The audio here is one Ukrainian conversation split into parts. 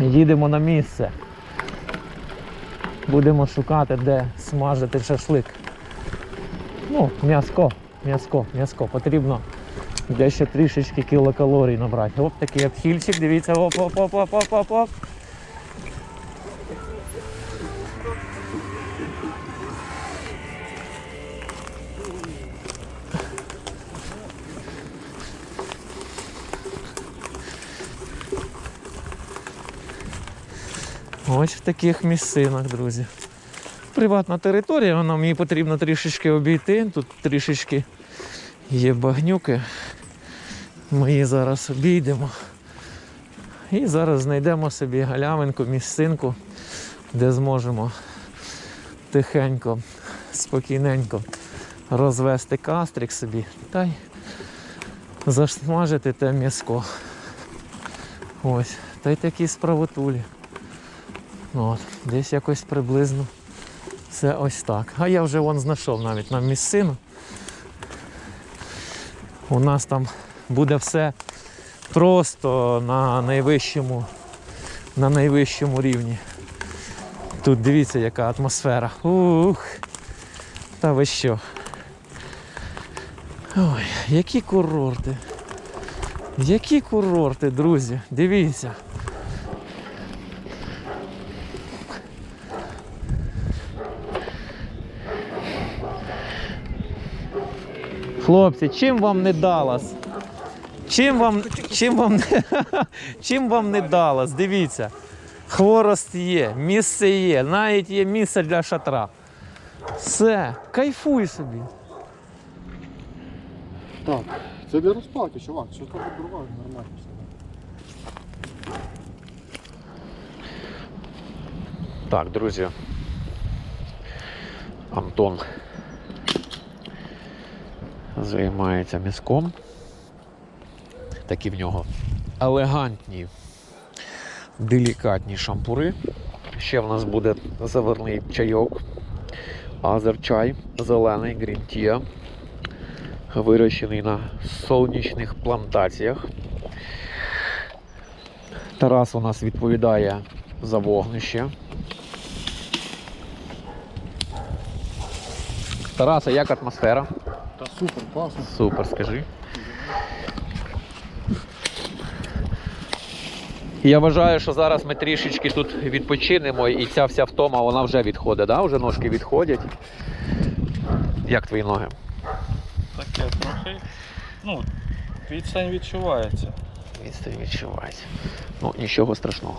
Їдемо на місце. Будемо шукати, де смажити шашлик. Ну, м'яско, м'яско, м'яско. Потрібно дещо трішечки кілокалорій набрати. Оп, такий обхільчик, дивіться, оп, Ось в таких місцинах, друзі. Приватна територія, вона мені потрібно трішечки обійти. Тут трішечки є багнюки. Ми її зараз обійдемо. І зараз знайдемо собі галявинку, місцинку, де зможемо тихенько, спокійненько розвести кастрик собі та й засмажити те м'яско. Ось, та й такі справотулі. От, десь якось приблизно все ось так. А я вже вон знайшов навіть на місцину. У нас там буде все просто на найвищому, на найвищому рівні. Тут дивіться, яка атмосфера. Ух! Та ви що? Ой, які курорти. Які курорти, друзі, дивіться. Хлопці, чим вам не Даллас? Чим вам, чим вам, не- чим вам не Даллас? Дивіться. Хворост є, місце є, навіть є місце для шатра. Все, кайфуй собі. Так, це для розпалки, чувак, що там вибриває, нормально все. Так, друзі. Антон займається міском. Такі в нього елегантні, делікатні шампури. Ще в нас буде заварний чайок. Азерчай зелений грінтія, вирощений на сонячних плантаціях. Тарас у нас відповідає за вогнище. Тараса, як атмосфера? Та супер, класно. Супер, скажи. Я вважаю, що зараз ми трішечки тут відпочинемо і ця вся втома вона вже відходить, да? вже ножки відходять. Як твої ноги? Таке трохи. Ну, відстань відчувається. Відстань відчувається. Ну, нічого страшного.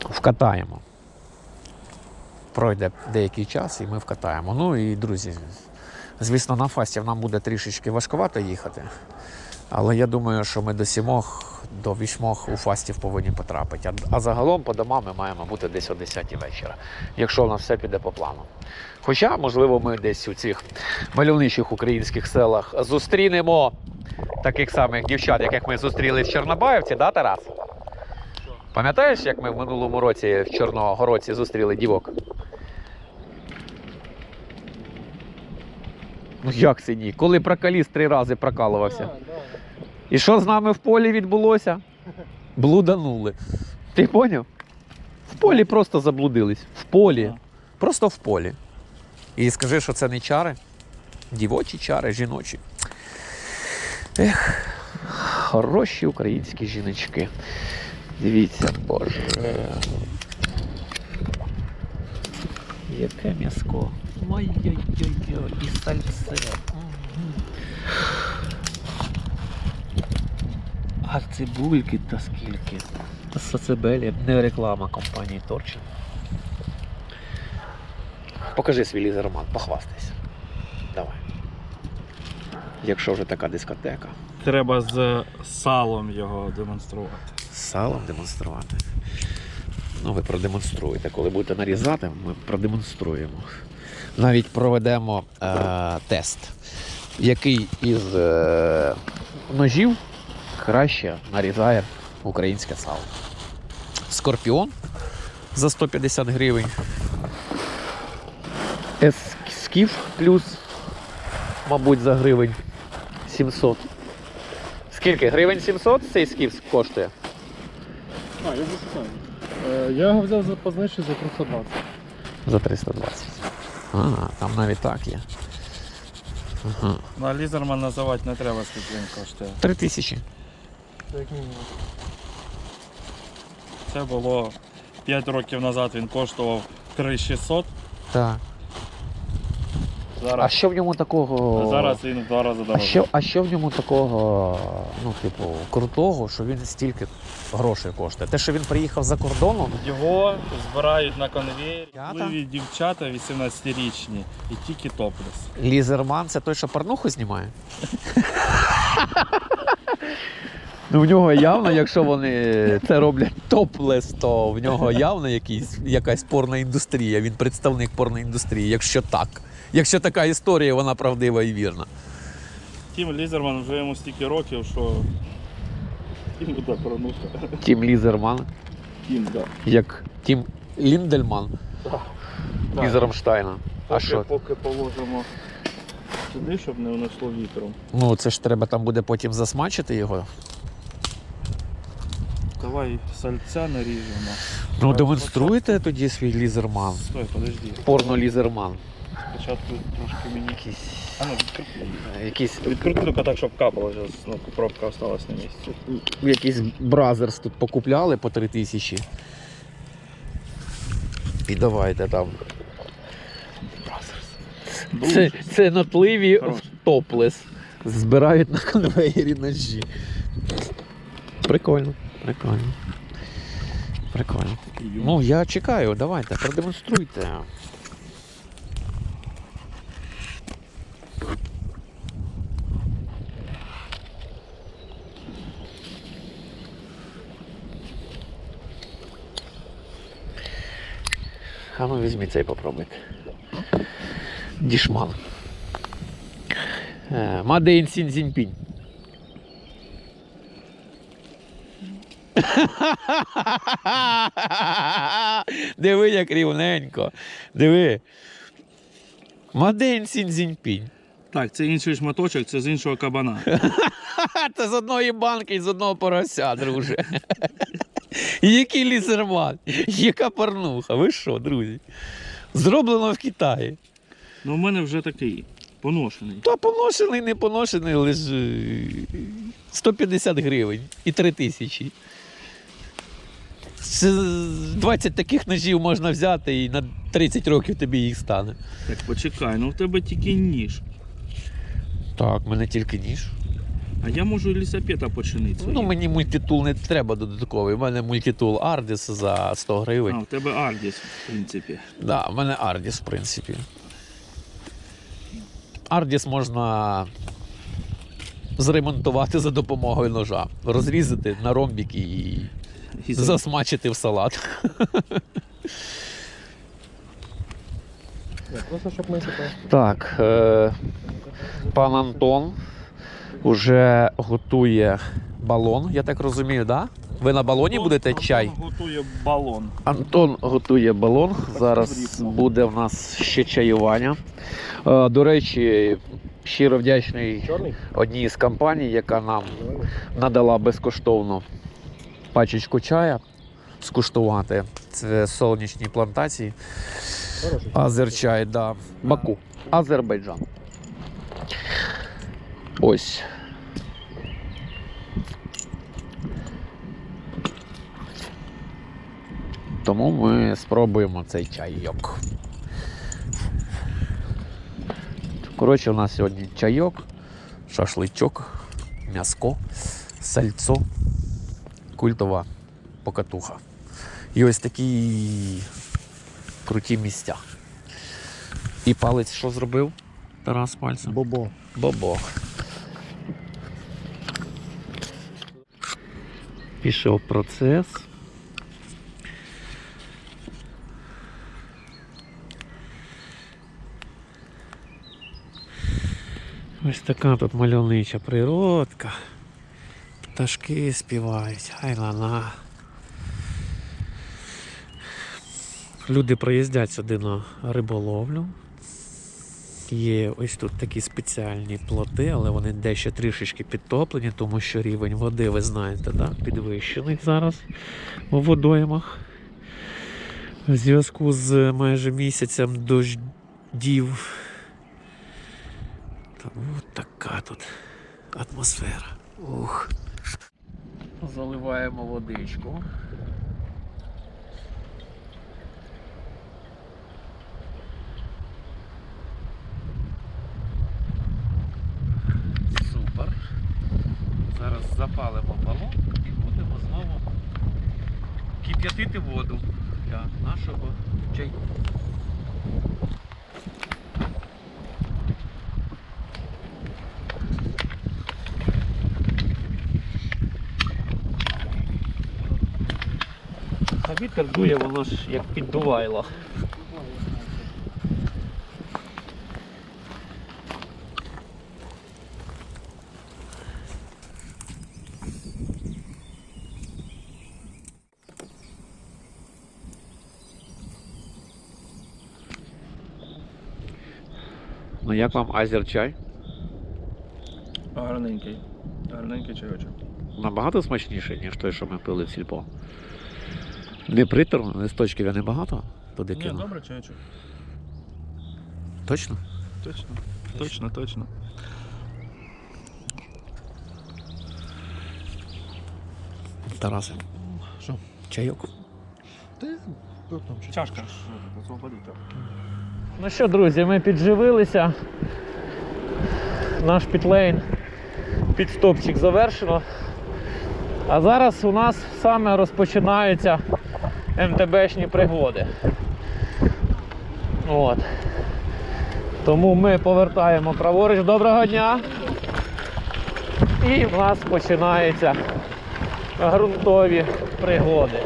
Вкатаємо. Пройде деякий час і ми вкатаємо. Ну і друзі, звісно, на фастів нам буде трішечки важкувато їхати. Але я думаю, що ми до сімох, до вісьмох у фастів повинні потрапити. А, а загалом по домам ми маємо бути десь о 10 вечора, якщо у нас все піде по плану. Хоча, можливо, ми десь у цих мальовничих українських селах зустрінемо таких самих дівчат, яких ми зустріли в Чорнобаївці, да, Тарас? Пам'ятаєш, як ми в минулому році в Чорногородці зустріли дівок? Ну як це ні? Коли прокаліс три рази прокалувався. І що з нами в полі відбулося? Блуданули. Ти поняв? В полі просто заблудились. В полі. Просто в полі. І скажи, що це не чари? Дівочі чари, жіночі. Ех, хороші українські жіночки. Дивіться, боже. Яке м'яско. Ой-ой-ой, і сальце. А цибульки та скільки. Сацебелі, не реклама компанії Торчин. Покажи свій лізероман, похвастайся. Давай. Якщо вже така дискотека. Треба з салом його демонструвати. Салом демонструвати. Ну, ви продемонструєте. Коли будете нарізати, ми продемонструємо. Навіть проведемо е, тест, який із е, ножів краще нарізає українське сало. Скорпіон за 150 гривень. Ескіф плюс, мабуть, за гривень 700. Скільки? Гривень 700 цей скіф коштує? А, я вже. Е, Я його взяв за познижче за 320. За 320. А, там навіть так є. Ага. На лізерман називати не треба, скільки він коштує. Три тисячі. Як мінімум. Це було 5 років назад він коштував 3600. Так. А Зараз, що в ньому такого? зараз він в два рази А дорожче. що, а що в ньому такого, ну, типу, крутого, що він стільки грошей коштує? Те, що він приїхав за кордоном, Його збирають на конвейері. Дівчата? Пливі дівчата 18-річні і тільки топлес. лізерман це той, що порнуху знімає? Ну, в нього явно, якщо вони це роблять топлес, то в нього явно якийсь, якась порна індустрія. Він представник порної індустрії, якщо так. Якщо така історія, вона правдива і вірна. Тім Лізерман вже йому стільки років, що Тім буде пронуха. Тім Лізерман, Тім, да. як Тім Ліндельман Так. із Рамштайна. А Поки, що? поки положимо сюди, щоб не унесло вітром. Ну, це ж треба там буде потім засмачити його. Давай сальця наріжемо. Ну, демонструйте тоді свій лізерман. Стой, подожди. Порно-лізерман. Спочатку трошки мені. Якийсь. А ну, відкрути. Якийсь, Відкрути тільки так, щоб капало зараз. Ну, пробка осталась на місці. якийсь бразерс тут покупляли по 3 тисячі. І давайте там. Це, це нотливі в топлес. Збирають на конвеєрі ножі. Прикольно, прикольно. Прикольно. Ну, я чекаю, давайте, продемонструйте. А ну візьміть цей попробуйте. Дішман. Е, Мадейн Сінзіньпінь. Диви, як рівненько. Диви. Мадейн Сінзіньпінь. Так, це інший шматочок, це з іншого кабана. Це з одної банки і з одного порося, друже. Який лісерман, яка порнуха. Ви що, друзі? Зроблено в Китаї. Ну, в мене вже такий поношений. Та поношений, не поношений, лише е, 150 гривень і 3 тисячі. 20 таких ножів можна взяти і на 30 років тобі їх стане. Так, почекай, ну в тебе тільки ніж. Так, в мене тільки ніж. А я можу лісапета починити. Ну, мені мультитул не треба додатковий. У мене мультитул Ardis за 100 гривень. А, в тебе Ардіс, в принципі. Да, в мене Ardis, в принципі. Ardis можна зремонтувати за допомогою ножа. Розрізати на ромбік і І за- засмачити в салат. Просто щоб ми Так, е, пан Антон вже готує балон, я так розумію, да? Ви на балоні будете Антон чай? готує балон. Антон готує балон. Зараз буде в нас ще чаювання. Е, До речі, щиро вдячний одній з компаній, яка нам надала безкоштовно пачечку чая скуштувати. Це сонячні плантації. Азерчай, да. Баку. Азербайджан. Ось. Тому ми спробуємо цей чайок. Коротше, у нас сьогодні чайок, шашличок, м'яско, сальцо, культова покатуха. І ось такі круті місця. І палець що зробив? Тарас пальцем? Бобо. Бобо. Пішов процес. Ось така тут мальовнича природка. Пташки співають, ай лана. Люди приїздять сюди на риболовлю. Є ось тут такі спеціальні плоти, але вони дещо трішечки підтоплені, тому що рівень води, ви знаєте, да, підвищений зараз у водоймах. В зв'язку з майже місяцем дождів. Тому така тут атмосфера. Ух. Заливаємо водичку. Супер. Зараз запалимо балон і будемо знову кип'ятити воду для нашого чайку. А вітер дує, воно ж як піддувайло. Як вам азерчай? Гарненький. Гарненький чайочок. Набагато смачніше, ніж той, що ми пили в сільпо. Не приторно, листочків я небагато туди Ні, кинув. добре чайочок. Точно? Точно. Точно, точно. Тарасе. Що? Чайок. Ти там Чашка. Освободити. Ну що, друзі, ми підживилися. Наш підлейн, підстопчик завершено. А зараз у нас саме розпочинаються МТБшні пригоди. От. Тому ми повертаємо праворуч. Доброго дня. І в нас починаються ґрунтові пригоди.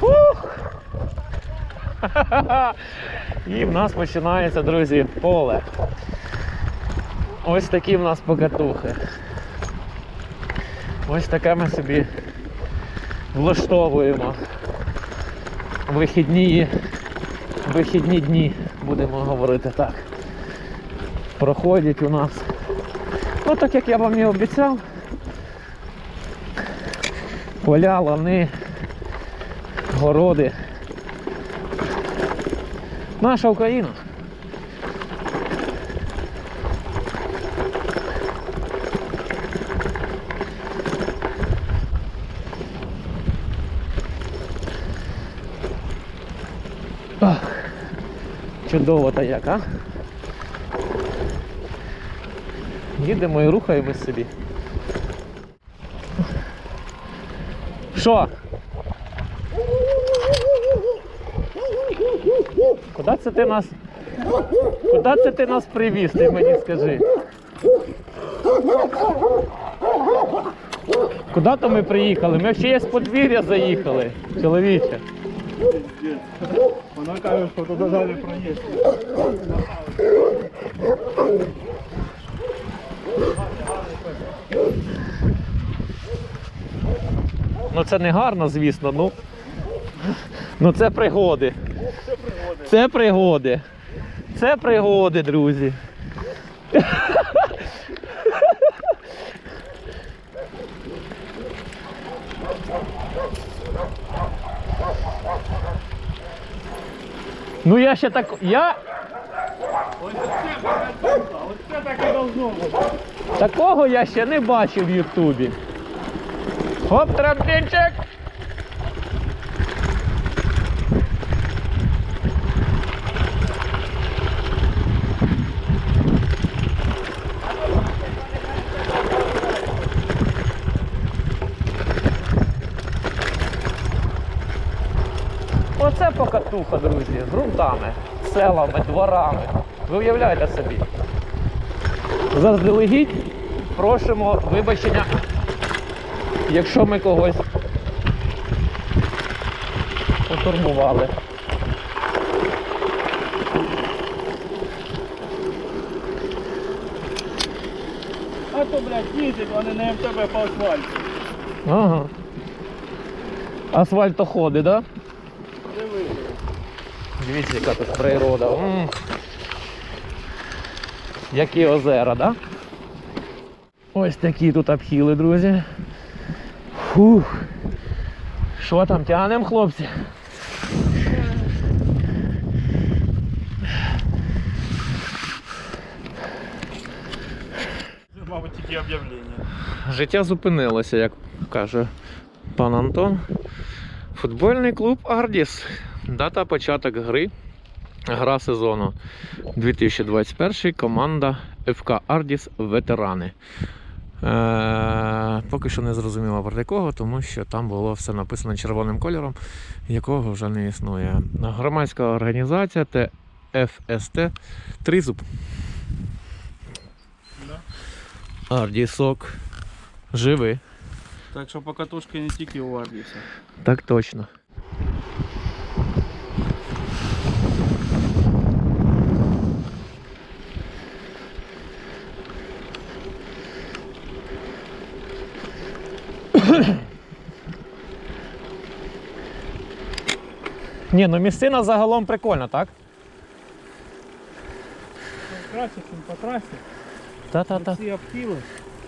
Ух! І в нас починається, друзі, поле. Ось такі в нас покатухи. Ось таке ми собі влаштовуємо. Вихідні, вихідні дні, будемо говорити так. Проходять у нас. Ну, так як я вам і обіцяв. Поля, лани, городи. Наша Україна. Чудово та як, а? Їдемо і рухаємось собі. Що? Куди це ти нас? Куди це ти нас привіз, ти мені скажи? Куди то ми приїхали? Ми ще є з подвір'я заїхали, чоловіче. Вона каже, що туди далі проїзд. Ну це не гарно, звісно, ну. Ну це пригоди. Це пригоди. Це пригоди, друзі. Ну я ще так. Я. Оце так і должно бути. Такого я ще не бачив в Ютубі. Хоп, трамплінчик! Покатуха, друзі, ґрунтами, селами, дворами. Ви уявляєте собі. Заздалегідь просимо вибачення, якщо ми когось потурбували. А то, блядь, їздять, вони не МТБ по асфальту. Ага. Асфальтоходи, так? Да? Дивіться, яка тут природа. М. Які озера, да? Ось такі тут обхіли, друзі. Фух. Що там тягнемо, хлопці? Мабуть, тільки об'явлення. Життя зупинилося, як каже пан Антон. Футбольний клуб Ардіс. Дата початок гри. Гра сезону 2021. Команда ФК Ардіс Ветерани. Е, поки що не зрозуміло проти кого, тому що там було все написано червоним кольором, якого вже не існує. Громадська організація ТФСТ Тризуб. Да. Ардісок. Живи. Так що покатушки не тільки у Ардіса. Так точно. Ні, ну місцина загалом прикольна, так? Краще, ніж по трасі. Та-та-та. Всі обтіли.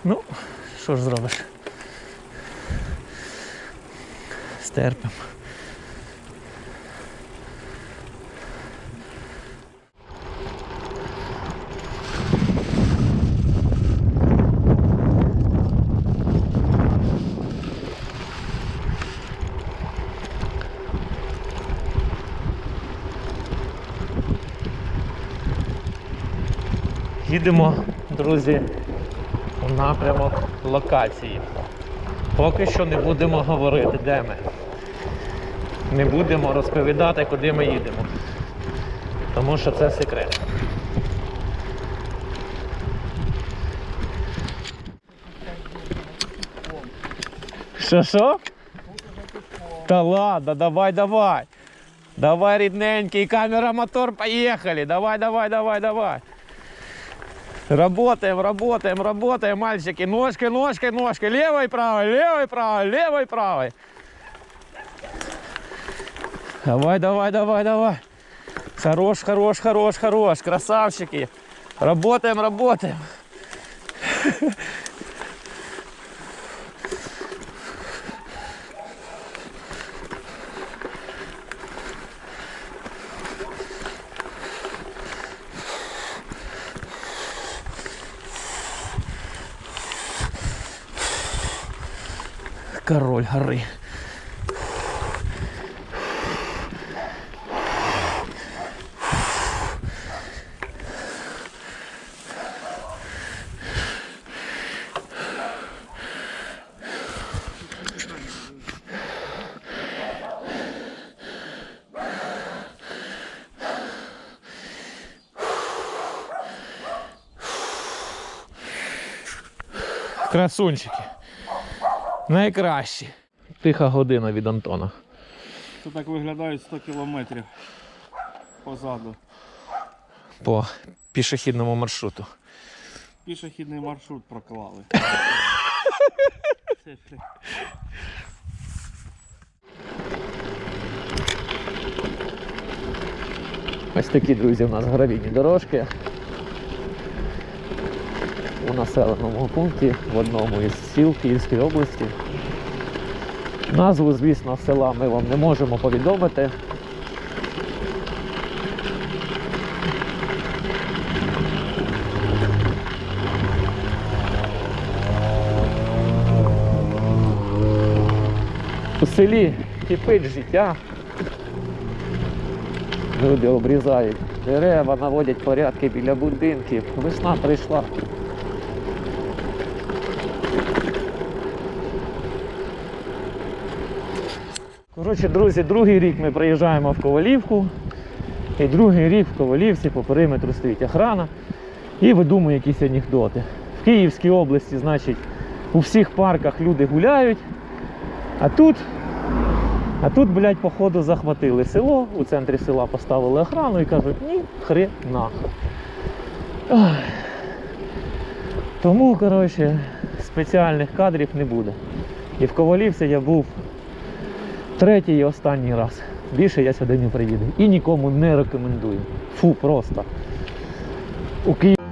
Ну, що ж зробиш? Стерпимо. Їдемо, друзі, у напрямок локації. Поки що не будемо говорити, де ми. Не будемо розповідати, куди ми їдемо. Тому що це секрет. Що що? Та ладно, давай, давай. Давай, рідненький, камера, мотор, поїхали. Давай, давай, давай, давай. Работаем, работаем, работаем, мальчики. Ножкой, ножкой, ножкой. Левой, правой, левой, правой, левой, правой. Давай, давай, давай, давай. Хорош, хорош, хорош, хорош. Красавчики. Работаем, работаем. Король гори. Красунчики. Найкращі. Тиха година від Антона. Це так виглядають 100 кілометрів позаду. По пішохідному маршруту. Пішохідний маршрут проклали. Ось такі, друзі, у нас гравійні дорожки. У населеному пункті в одному із сіл Київської області. Назву, звісно, села ми вам не можемо повідомити. У селі кипить життя. Люди обрізають дерева, наводять порядки біля будинків. Весна прийшла. Коротше, друзі, другий рік ми приїжджаємо в Ковалівку. І другий рік в Ковалівці по периметру стоїть охрана і видумує якісь анекдоти. В Київській області, значить, у всіх парках люди гуляють, а тут а тут, блядь, походу захватили село, у центрі села поставили охрану і кажуть, ні, хрена. Тому, коротше, спеціальних кадрів не буде. І в Ковалівці я був третій і останній раз. Більше я сюди не приїду. І нікому не рекомендую. Фу, просто. У Києві.